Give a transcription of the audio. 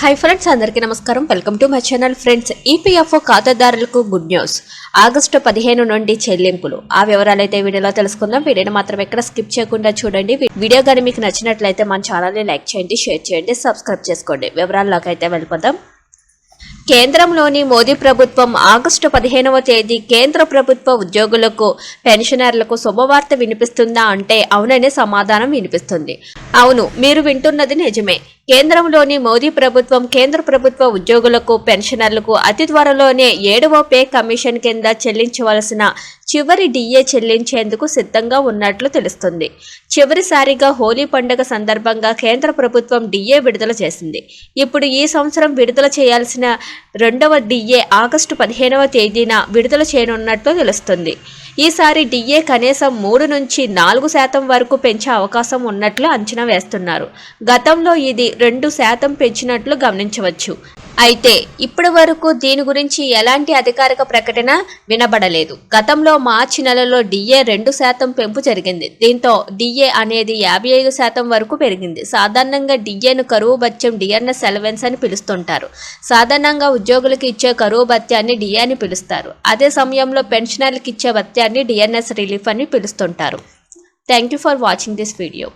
High friends అందరికీ నమస్కారం. Welcome to my channel friends EPFO ఖాతాదారులకు గుడ్ న్యూస్ ఆగస్టు పదిహేను నుండి చెల్లింపులు. ఆ వివరాలు అయితే వీడియోలో తెలుసుకుందాం. వీడియోని మాత్రం ఎక్కడ స్కిప్ చేయకుండా చూడండి. వీడియో కానీ మీకు నచ్చినట్లయితే మన ఛానల్ని లైక్ చేయండి షేర్ చేయండి సబ్స్క్రైబ్ చేసుకోండి. వివరాల్లోకి అయితే వెళ్ళిపోదాం. కేంద్రంలోని మోదీ ప్రభుత్వం ఆగస్టు పదిహేనవ తేదీ కేంద్ర ప్రభుత్వ ఉద్యోగులకు పెన్షనర్లకు శుభవార్త వినిపిస్తుందా అంటే అవుననే సమాధానం వినిపిస్తుంది. అవును మీరు వింటున్నది నిజమే. కేంద్రంలోని మోదీ ప్రభుత్వం కేంద్ర ప్రభుత్వ ఉద్యోగులకు పెన్షనర్లకు అతి త్వరలోనే ఏడవ పే కమిషన్ కింద చెల్లించవలసిన చివరి డిఏ చెల్లించేందుకు సిద్ధంగా ఉన్నట్లు తెలుస్తుంది. చివరిసారిగా హోలీ పండుగ సందర్భంగా కేంద్ర ప్రభుత్వం డిఏ విడుదల చేసింది. ఇప్పుడు ఈ సంవత్సరం విడుదల చేయాల్సిన రెండవ డిఏ ఆగస్టు పదిహేనవ తేదీన విడుదల చేయనున్నట్లు తెలుస్తుంది. ఈసారి డిఏ కనీసం మూడు నుంచి నాలుగు శాతం వరకు పెంచే అవకాశం ఉన్నట్లు అంచనా వేస్తున్నారు. గతంలో ఇది రెండు శాతం పెంచినట్లు గమనించవచ్చు. అయితే ఇప్పటి వరకు దీని గురించి ఎలాంటి అధికారిక ప్రకటన వినబడలేదు. గతంలో మార్చి నెలలో డిఏ రెండు శాతం పెంపు జరిగింది. దీంతో డిఏ అనేది యాభై ఐదు శాతం వరకు పెరిగింది. సాధారణంగా డిఏను కరువు భత్యం డిఎన్ఎస్ ఎలవెన్స్ అని పిలుస్తుంటారు. సాధారణంగా ఉద్యోగులకు ఇచ్చే కరువు భత్యాన్ని డిఏ అని పిలుస్తారు. అదే సమయంలో పెన్షనర్లకు ఇచ్చే భత్యాన్ని డిఎన్ఎస్ రిలీఫ్ అని పిలుస్తుంటారు. Thank you for watching this video.